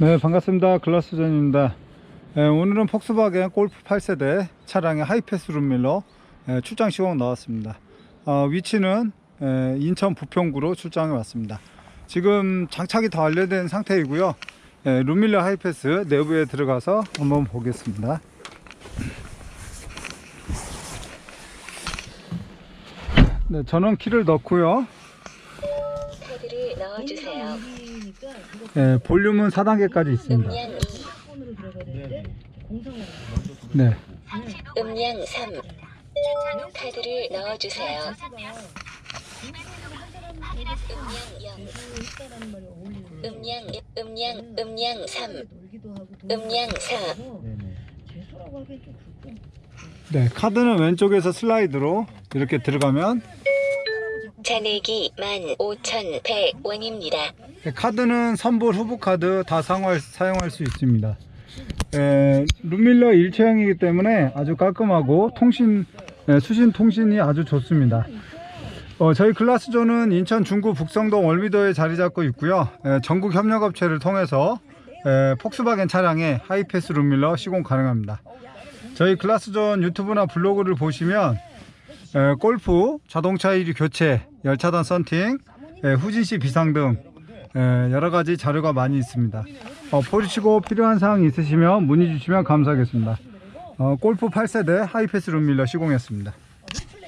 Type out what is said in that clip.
네 반갑습니다. 글라스전입니다. 예, 오늘은 폭스바겐 골프 8세대 차량의 하이패스 룸밀러 예, 출장 시공 나왔습니다. 어, 위치는 예, 인천 부평구로 출장해 왔습니다. 지금 장착이 다 완료된 상태이고요. 예, 룸밀러 하이패스 내부에 들어가서 한번 보겠습니다. 네, 저는 키를 넣고요 넣어주세요. 예, 볼륨은 4단계까지 있습니다 음량 2, 네. 음량 3. 카드를 넣어주세요. 음량 0. 음량, 음량, 음량 3. 음량 4. 네, 카드는 왼쪽에서 슬라이드로 이렇게 들어가면 잔액이 15,100원입니다. 네, 카드는 선불 후보 카드 다 상할, 사용할 수 있습니다. 에, 룸밀러 일체형이기 때문에 아주 깔끔하고 통신 에, 수신 통신이 아주 좋습니다. 어, 저희 글라스존은 인천 중구 북성동 월미도에 자리 잡고 있고요. 에, 전국 협력업체를 통해서 에, 폭스바겐 차량에 하이패스 룸밀러 시공 가능합니다. 저희 글라스존 유튜브나 블로그를 보시면 에, 골프, 자동차 일위 교체, 열차단 썬팅, 에, 후진시 비상등 에, 여러 가지 자료가 많이 있습니다. 어, 보시고 필요한 사항 있으시면 문의 주시면 감사하겠습니다. 어, 골프 8세대 하이패스 룸밀러 시공했습니다.